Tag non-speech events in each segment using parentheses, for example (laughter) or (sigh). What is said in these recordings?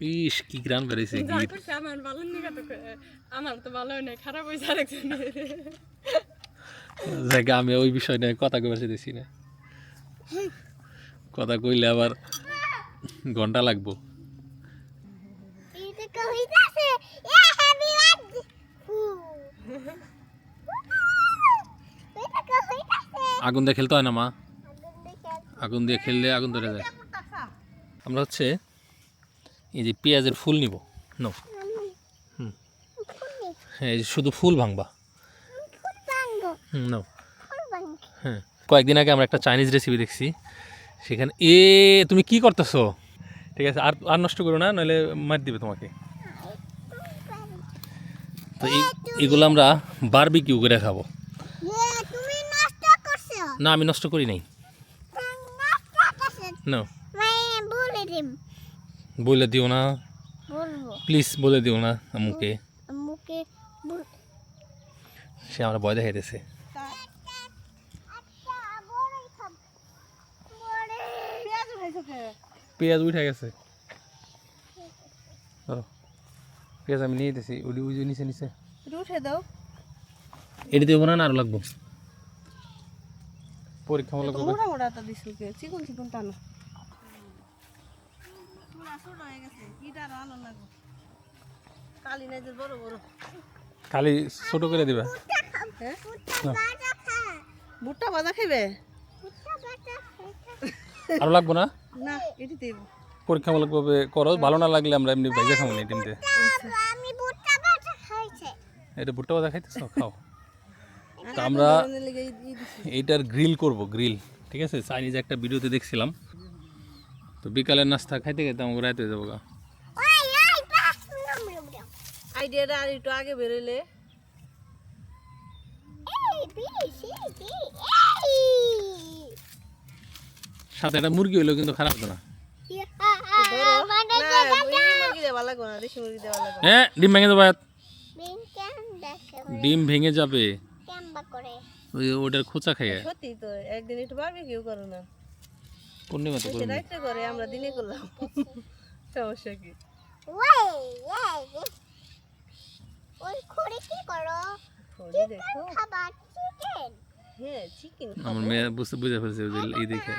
ইস কি গ্রান বেড়েছে যা আমার ভালো তো ক- আমার তো ভালো হয় না খারাপ হয়েছে আরেকজনের। জায়গা আমি ওই বিষয় নিয়ে কথা কবার চাইতেছি না। কথা কইলে আবার ঘণ্টা লাগবো। আগুন দিয়ে খেলতে হয় না মা? আগুন দিয়ে খেললে আগুন ধরে যায়। আমরা হচ্ছে এই যে পেঁয়াজের ফুল নিব। No hmm. হ্যাঁ এই যে শুধু ফুল ভাঙবা। হুম নাও। হ্যাঁ কয়েকদিন আগে আমরা একটা চাইনিজ রেসিপি দেখছি। সেখানে এ তুমি কি করতেছো? ঠিক আছে আর আর নষ্ট করো না নইলে মার দিবে তোমাকে। তো এই এগুলো আমরা বারবি কিউ করে খাব। করছ। না আমি নষ্ট করি নাই। না বলে দিও না। প্লিজ বলে দিও না আমাকে মুখে সে আমরা ভয় দেখাইতেছে। পেঁয়াজ উঠে গেছে। পেঁয়াজ আমি নিয়ে দিতেছি। ওই ওই নিচে নিচে। উঠে দাও। এটি দেবো না না আরও লাগবো। পরীক্ষামূলক মোটা মোটা দিছো চিকন চিকন টানো। কালি নাই যে বড় বড়। খালি ছোট করে দিবে। ফুটা ভুট্টা ভাজা খাইবে? আরও লাগবো না? না এটি দেব। করো। ভালো না লাগলে আমরা এমনি ভেজে খাব না টিমতে আমি ফুটা বাটা খাইছে এটা ভুট্টা বাদা খাইতেছো? খাও। তো আমরা এইটার গ্রিল করব গ্রিল। ঠিক আছে? চাইনিজ একটা ভিডিওতে দেখছিলাম। তো বিকালের নাস্তা খাইতে খাইতে আমাকে রাতে যাব গা। আইডিয়াটা আর একটু আগে বেরোলে সাথে একটা মুরগি হইলেও কিন্তু খারাপ হতো না। হ্যাঁ ডিম ভেঙে যাবে। ডিম ভেঙে যাবে। ওটার খোঁচা খাইয়ে। সত্যি তো একদিন একটু বারবি কেউ করো না। পূর্ণিমা তো করে আমরা দিনে করলাম। সমস্যা কি? হ্যাঁ চিকেন আমার মেয়ে বুঝতে বুঝে ফেলছে এই দেখে।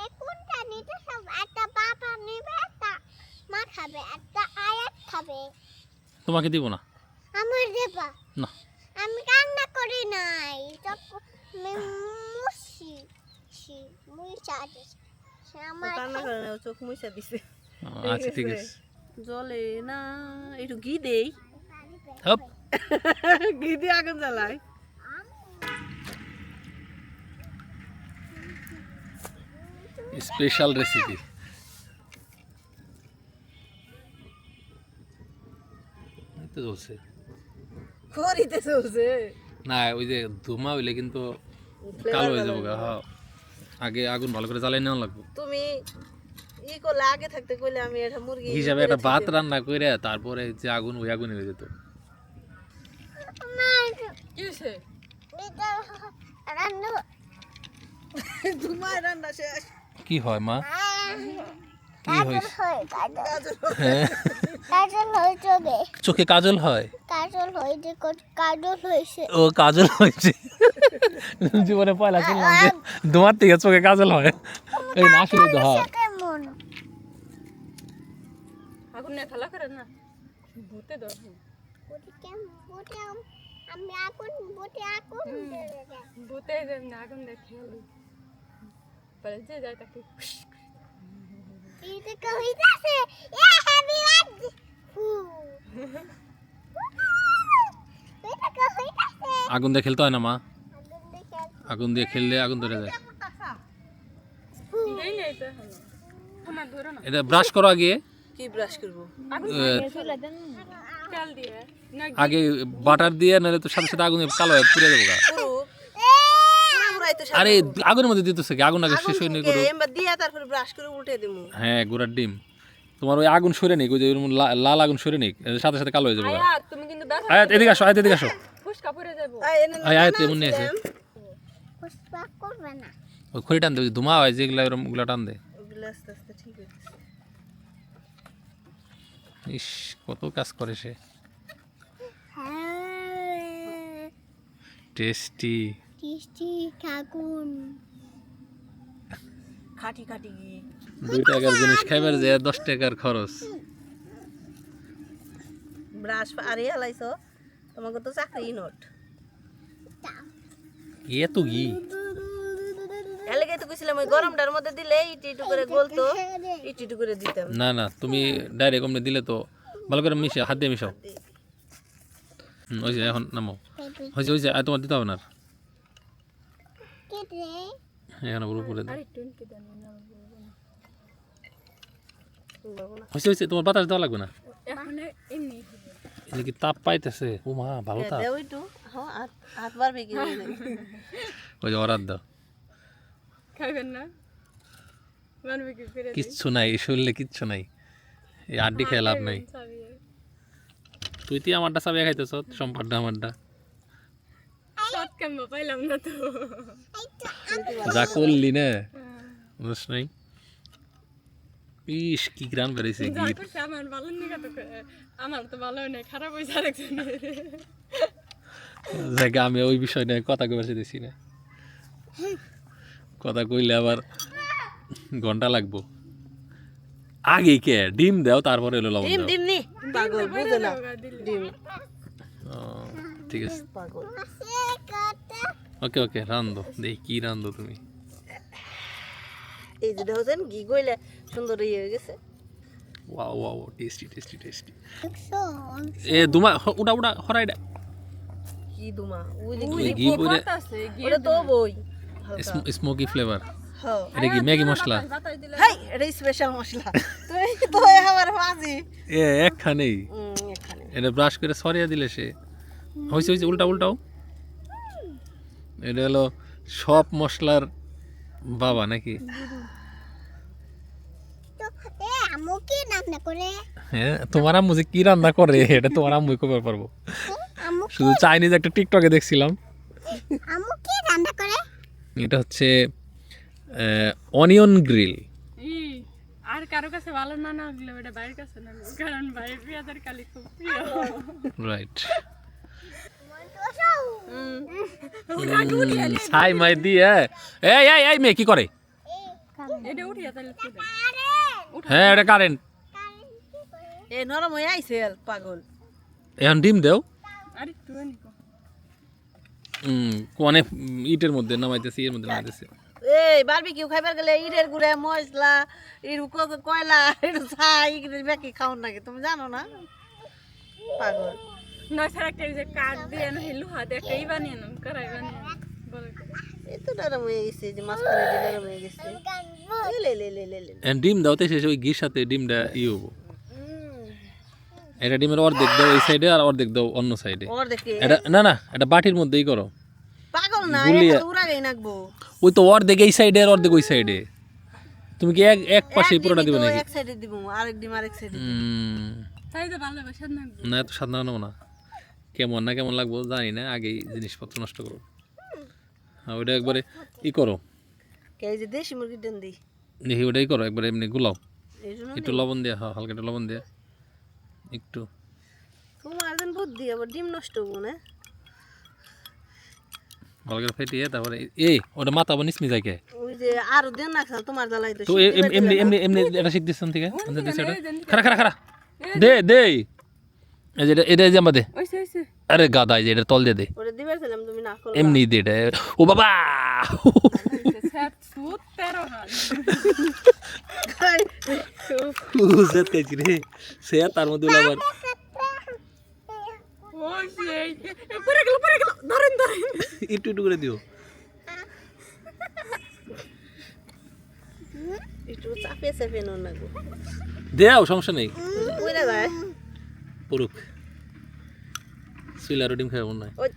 আর কোনটা নিতে সব একটা বাবা নেবে একটা মা খাবে একটা আয়াত খাবে। তোমাকে দিব না? আমার দেবা। না। আমি কান্না করি নাই। সি মুই চাটে আমার কান্না করে না চোখ মুছা দিছে। আচ্ছা ঠিক আছে। জলে না একটু ঘি দেই। হপ (laughs) ঘি দিয়ে আগুন জ্বালাই। স্পেশাল রেসিপি তো চলছে। খড়িতে চলছে। না ওই যে ধুমা হইলে কিন্তু কালো হয়ে যাব হ্যাঁ। আগে আগুন ভালো করে জ্বালাই নেওয়া লাগবে। তুমি ই করলে আগে থাকতে কইলে আমি এটা মুরগি হিসাবে একটা ভাত রান্না করে তারপরে যে আগুন ওই আগুন হয়ে যেত। কি হয়েছে তোমার রান্না শেষ। কি হয় মা? কি হয়। কাজল হ্যাঁ চবে চোখে কাজল হয়? কাজল হয় যে কাজল হয়েছে। ও কাজল হয়েছে। জীবনে পয়লা শুনলাম যে তোমার থেকে চোখে কাজল হয়। এই না আসলে তো হয়। আগুন নিয়ে খেলা করে না? ভূতে দাও আম- আমি আগুন বুটি আগুন। ভূতে আগুন দিয়ে খেলো। পরে যে যায় তাকে। আগুন দিয়ে খেলতে হয় না মা আগুন দিয়ে খেললে আগুন ধরে যায় এটা ব্রাশ করো আগে আগে বাটার দিয়ে নাহলে তো সাথে সাথে আগুন কালো হয়ে পুড়ে যাব তো আরে আগুনের মধ্যে দিতেছে কি? আগুন আগে শেষ হয়ে নেই এবার তারপরে ব্রাশ করে উল্টে দিমু। হ্যাঁ গোড়ার ডিম। তোমার ওই আগুন সরে নেই ওই যে লাল আগুন সরে নেই সাথে সাথে কালো হয়ে যাব। তুমি কিন্তু ব্যথা আয়াত এদিকে আসো আয়াত এদিকে আসো। ফুসকা পড়ে যাব। আয় আয়াত এমন নিয়ে আছে পুষ্পা করবে না। ওই খড়ি টান দে ধুমা হয় যেগুলা ওরকম ওগুলা টান দে আস্তে আস্তে ঠিক হচ্ছে ইস কত কাজ করে সে। হ্যাঁ। টেস্টি। খাটি খাটি দুই টাকার জিনিস খাইবার যে দশ টাকার খরচ। ব্রাশ আরে হালাইছো তোমাকে তো চাকরি নোট। এত ঘি? এলাকায় তো কইছিলাম ওই গরমটার মধ্যে দিলে ইটি ইটু করে গলতো ইটি ইটু করে দিতাম। না না তুমি ডাইরেক্ট অমনি দিলে তো ভালো করে মিশাও হাত দিয়ে মিশাও। ওই যে এখন নামো। হয়েছে হয়েছে আর তোমার দিতে হবে না এখন আবার উপরে দাও। একটু উনকে দেন না হয়েছে হয়েছে তোমার বাতাস দেওয়া লাগবে না? এমনি। কি তাপ পাইতেছে? ও মা ভালো তাপ। দেও একটু। হ্যাঁ। ওই যে দাও। খাইবেন না? কিচ্ছু নাই শরীরে কিচ্ছু নাই। এই আড্ডি খেয়ে লাভ নাই। তুই তুই আমারটা চাবিয়া খাইতেছ সম্পাদটা আমারটা। পাইলাম না তো যা করলি না বুঝছ নাই ইস কি গ্রান বেড়েছে যা গির আমার ভালো নিকা তো আমার তো ভালো নেই খারাপ হয়েছে আরেকজনের জায়গা আমি ওই বিষয় নিয়ে কথা কবে দিছি না কথা কইলে আবার ঘণ্টা লাগবো আগে কে ডিম দাও তারপরে এলো লবণ ডিম ডিম নি পাগল বুঝে না ডিম ও, ঠিক আছে। ওকে ওকে রান্ধো। দেখি কি রান্ধো তুমি। এই যে দেখছেন ঘি গইলে সুন্দর ইয়ে হয়ে গেছে। Wow wow tasty tasty tasty এ দুমা উড়া উড়া হরাই দে। কি দুমা? ওই ঘি পরে আছে ওটা তো বই। স্মোকি ফ্লেভার হ্যাঁ। এটা কি ম্যাগি মশলা? হাই এটা স্পেশাল মশলা। তুই তো আমার মাঝি। এ একখানেই। এটা ব্রাশ করে সরিয়ে দিলে সে। হয়েছে হয়েছে উল্টা উল্টাও। এটা হলো সব মশলার বাবা নাকি? হ্যাঁ তোমার আম্মু যে কি রান্না করে এটা তোমার আম্মুই কবে পারব? শুধু চাইনিজ একটা টিকটকে দেখছিলাম। আমু কি রান্না করে? এটা হচ্ছে অনিয়ন গ্রিল আর কারও কাছে ভালো না না কাছে না কারণ পেঁয়াজের কালি খুব প্রিয়। রাইট ছাই মাই দিয়ে এই এই এই মেয়ে কি করে। হ্যাঁ এটা কারেন্ট এ নরম হয়ে আইছে পাগল এখন ডিম দেও উম, কোনে ইটের মধ্যে নামাইতেছি এর মধ্যে নামাইতেছি এই বারবিকিউ খাইবার গেলে ইটের গুড়ে মশলা ক- কয়লা ইরু ছাই বেকি খাওন নাকি তুমি জানো না পাগল একটা যে কাঠ দিয়ে একটা ই বানিয়ে নাম করাই বানিয়ে হয়ে হয়ে ডিম দাও তো শেষে ওই ঘির সাথে ডিমটা ই হব। এটা ডিমের অর্ধেক দাও এই সাইডে আর অর্ধেক দাও অন্য সাইডে এটা না না এটা বাটির মধ্যেই করো। পাগল না ওই তো অর্ধেক এই সাইডে আর অর্ধেক ওই সাইডে তুমি কি এক এক পাশে পুরোটা দিবে নাকি? এক সাইডে দিব আরেক ডিম আরেক সাইডে উম, তাই তো ভালোবাসা না না এত সাধারণ না। কেমন না কেমন লাগবো জানি না আগেই জিনিসপত্র নষ্ট করো। হ্যাঁ ওইটা একবারে ই করো। কে এই যে দেশি মুরগির দেন দিই? দেখি ওটাই করো একবারে এমনি গুলাও। একটু লবণ দিয়ে হ্যাঁ হালকা একটু লবণ দিয়ে। একটু। তোমার দিন বুদ্ধি আবার ডিম নষ্ট হব না। ভালো করে ফেটিয়ে তারপরে এই ওটা মাথা আবার নিসমি যায় কে? ওই যে আরও দেন না তোমার জ্বালাই তো তো এ- এম- এমনি এমনি এমনি এটা শিখ থেকে? খারা খারা খারা দে দে এই যে এটা- যে আরে গাদা এই যে এটা তল দিয়ে দে। এমনি দে। এটা ও বাবা! তেরো সে মধ্যে আবার একটু একটু করে দিও দেও সমস্যা নেই। পুরুক সুইলারও ডিম খাবে মনে হয়। ওই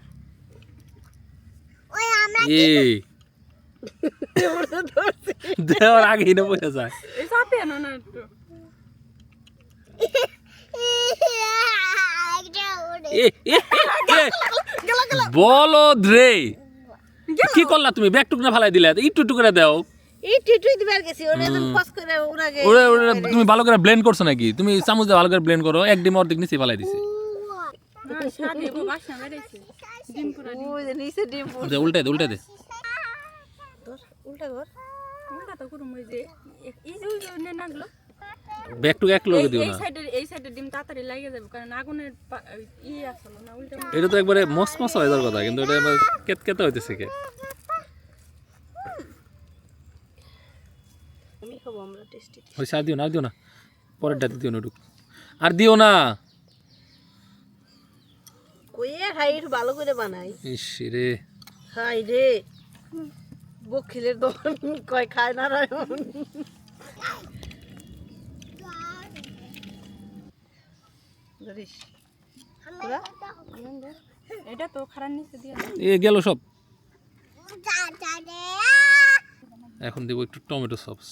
ওই আমরা এই ওরে ধরছি দেওয়ার আগেই না পয়সা যায়। বলো রে কি করলা তুমি? ব্যাগ টুকনা ফালাই দিলে। একটু একটু করে দাও। ইট ইট ইট দিবার গেছি ওরে একদম ফস করে উড়াগে ওরে ওরে তুমি ভালো করে ব্লেন্ড করছ নাকি? তুমি চামচ দিয়ে ভালো করে ব্লেন্ড করো এক ডিম অর্ধেক নিচে ফেলাই দিছি। পড়ছে। দে, উল্টাই দে উল্টাই দে। উল্টা কর উল্টা তো করুম ওই যে এই যে ওই যে নে নাগলো ব্যাক টু এই এই ডিম তাড়াতাড়ি লাগে যাবে কারণ আগুনের ই আসলো না উল্টা এটা তো একবারে মস মস হয়ে যাওয়ার কথা কিন্তু এটা কেত কেতে হইতেছে কে আমি খাব আমরা টেস্টি হয়েছে আর দিও না আর দিও না। পরের ডাতে দিও না একটু আর দিও না। কইয়ে খাই একটু ভালো করে বানাই। ইস রে। খাই রে। বকিলের দোকান কয় খায় না রায়ন এটা তো খারাপ নিচে দিয়ে এ গেল সব। এখন দেবো একটু টমেটো সস।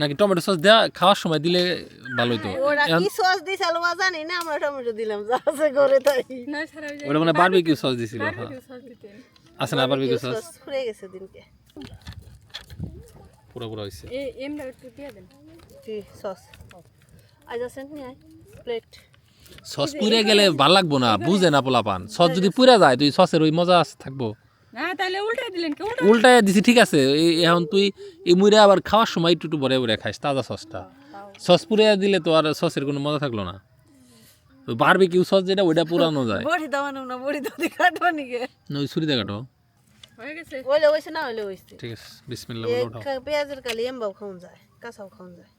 নাকি টমেটো সস দেওয়া খাওয়ার সময় দিলে ভালো হতো ওরা কি সস দিছে আলুয়া জানি না আমরা টমেটো দিলাম যা আছে ঘরে তাই। না সারা ওই মানে বারবিকিউ সস দিছিল হ্যাঁ। আছে না বারবিকিউ সস সস ফুরে গেছে দিনকে। পুরো পুরো হয়েছে এ এমরা একটু দিয়ে দেন। জি সস আজ আসেন নি প্লেট সস পুড়ে গেলে ভালো লাগবো না বুঝে না পোলা পান সস যদি পুড়ে যায় তুই সসের ওই মজা আছে থাকব। না তাহলে উল্টা দিলেন কি? উল্টা উল্টায় দিছি ঠিক আছে। এখন তুই এই মুড়ে আবার খাওয়ার সময় একটু একটু ভরে খাইস তাজা সসটা। সস পুড়ে দিলে তো আর সসের কোনো মজা থাকল না। বারবিকিউ সস যেটা ওইটা পুরানো যায়। বড়ি দাওয়ানো না বড়ি দাও কাটবা নিকে না, ওই ছুরি দেখাটো হয়ে গেছে। ওইলে না ওইলে ঠিক আছে বিসমিল্লাহ এ বলে ওঠাও পেঁয়াজের কালি এমবাও যায় কাঁচাও যায়।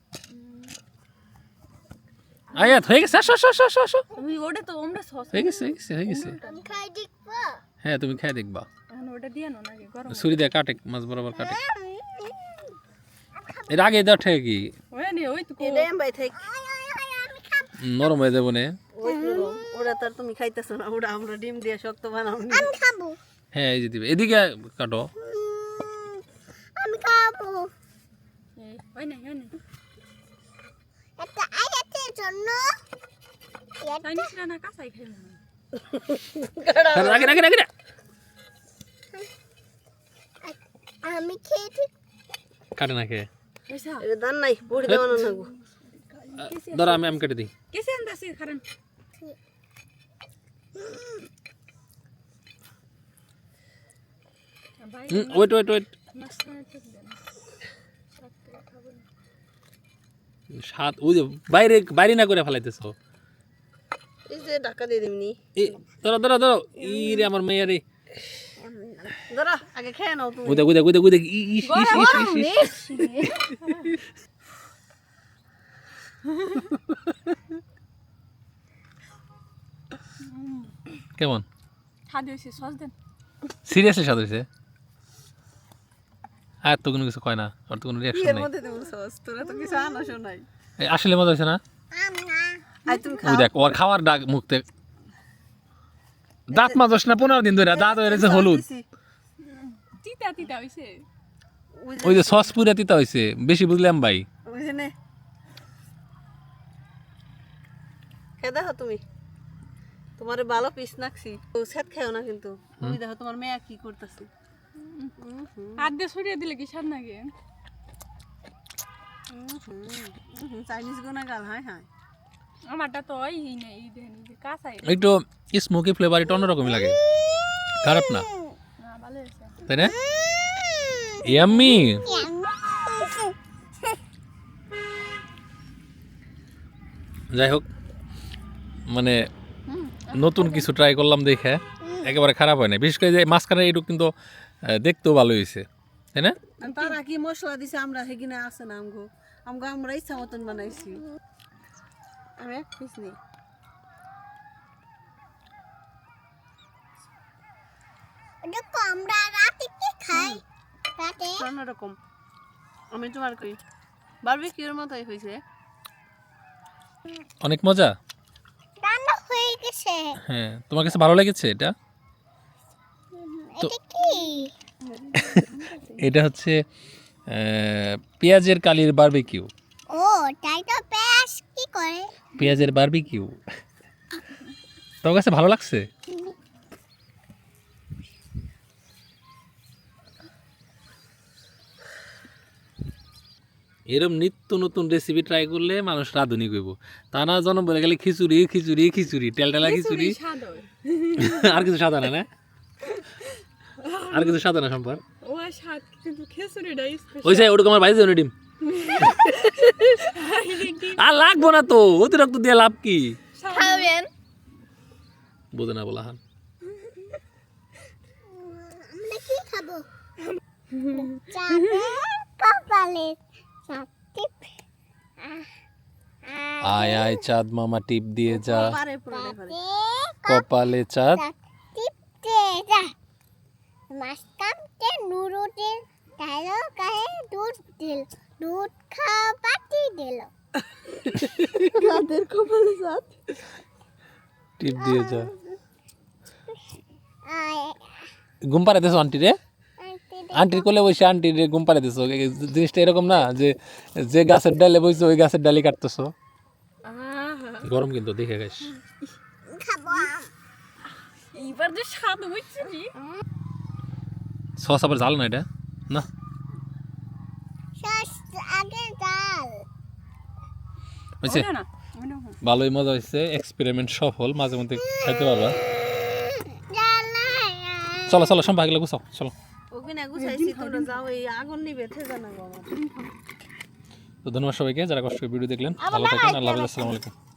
আয়াত হয়ে গেছে আসো আসো আসো আসো আসো। ওই ওটা তো আমরা সস হয়ে গেছে হয়ে গেছে হয়ে গেছে। আমি খাই দেখব? হ্যাঁ তুমি খাই দেখবা। এখন ওটা দিয়ে নাও নাকি? গরম ছুরি দিয়ে কাটে মাছ বরাবর কাটে। এর আগে দেওয়া ঠিক কি? ওই নে ওই তো এটা এমবাই থাক নরম হয়ে যাব না। ওরা তার তুমি খাইতেছো না ওরা আমরা ডিম দিয়ে শক্ত বানাও আমি খাব। হ্যাঁ এই যে দিবে। এদিকে কাটো। আমি খাব। ওই না ওই না। একটা আয়াতের জন্য। চাইনিজ রান্না কাঁচাই খাইবে। না রাগে রাগে রাগে আমি খেয়েছি। কাটে না খেয়ে এটা দান নাই বড়ি না গো ধরো আমি আমি কেটে দিই। কেসে খারান ওয়েট ওয়েট ওয়েট সাত ওই যে বাইরে বাইরে না করে ফেলাইতেছো? এই যে ঢাকা দিয়ে দিমনি। এ ধরো ধরো ধরো। ই রে আমার মেয়ে রে। ধরো আগে খেয়ে নাও তুমি। ওই দেখ ওই দেখ ওই দেখ ওই দেখ ই- ইস ইস ইস। ইস ইস কেমন? সস দেন। সিরিয়াসলি স্বাদ হয়েছে? আর তো কোনো কিছু কয় না আর তো কোনো রিয়াকশন এর মধ্যে দেবো সস তোরা তো কিছু আনাসো নাই। আসলে মজা হয়েছে না? আই তুমি খাও। দেখ ওর খাওয়ার ডাক মুখতে দাঁত মাজস না পনেরো দিন ধরে দাঁত হয়ে গেছে হলুদ। তিতা তিতা হইছে। ওই যে সস পুরে তিতা হয়েছে বেশি বুঝলাম ভাই। খেয়ে দেখো তুমি। তোমার ভালো পিস নাকছি। ও সেট খাও না কিন্তু। ওই দেখো তোমার মেয়ে কি করতেছে। হাত দিয়ে সরিয়ে দিলে কি স্বাদ নাকি চাইনিজ গোনা গাল আমারটা তো ওই নেই এই দেন এই যে কাঁচাই একটু স্মোকি ফ্লেভার এটা অন্যরকমই লাগে। খারাপ না। না ভালো হয়েছে। তাই না? ইয়াম্মি যাই হোক মানে নতুন কিছু ট্রাই করলাম দেখে একেবারে খারাপ হয় না বিশেষ করে যে মাঝখানে এইটুকু কিন্তু দেখতেও ভালো হয়েছে। তাই না? তারা কি মশলা দিছে? আমরা হেগিনে আছে না আমগো। আমগো আমরা ইচ্ছা মতন বানাইছি। আমি এক পিস নেই। দেখো আমরা রাতে কি খাই? রাতে? অন্যরকম আমি তোমার কই বারবিকিউর মতোই হয়েছে। অনেক মজা? রান্না হয়ে গেছে। হ্যাঁ তোমার কাছে ভালো লেগেছে এটা? এটা কি? (laughs) এটা হচ্ছে পেঁয়াজের কালির বারবিকিউ। ও তাই তো বেশ কি করে? পেঁয়াজের বারবিকিউ তোমার কাছে ভালো লাগছে? এরম নিত্য নতুন রেসিপি ট্রাই করলে মানুষ রাঁধুনি কইব। তা না জন্ম বলে গেলে খিচুড়ি খিচুড়ি খিচুড়ি টেলটেলা খিচুড়ি (laughs) আর কিছু সাদা না না? আর কিছু সাদা না সম্পর্ক ওই সাই ওটুকু আমার বাইরে যাও ডিম। (laughs) আর লাগবো না তো অতিরিক্ত দিয়ে লাভ কি? খাবেন বোঝে না বলা হান কি খাব? টিপ আয় আয় চাঁদ মামা টিপ দিয়ে যা। কপালে চাঁদ। চাঁদ টিপতে যা। মাস্তামতে নুরুদের তাইলো কাহে দুধ দিল। দুধ খাওয়া পাতি দিল। তাদের কপালে সাথ টিপ দিয়ে যা। ঘুম পাড়ে দিছো আন্টি রে? আন্টির কোলে বসে আন্টি রে ঘুম পাড়ে দিছো জিনিসটা এরকম না যে যে গাছের ডালে বসে ওই গাছের ডালি কাটতেছো। গরম কিন্তু দেখে খাব আম। যে স্বাদ হচ্ছে কি? সস আবার জাল না এটা? না? শ্বাস আগে ডাল হয়েছে। ভালোই মজা হয়েছে এক্সপেরিমেন্ট সফল মাঝে মধ্যে খাইতে পারবা। চলো চলো সম্ভব এগুলো গুছাও চলো। তো ধন্যবাদ সবাইকে যারা কষ্ট করে ভিডিও দেখলেন ভালো থাকেন আল্লাহ আসসালামাইকুম আসসালামু আলাইকুম।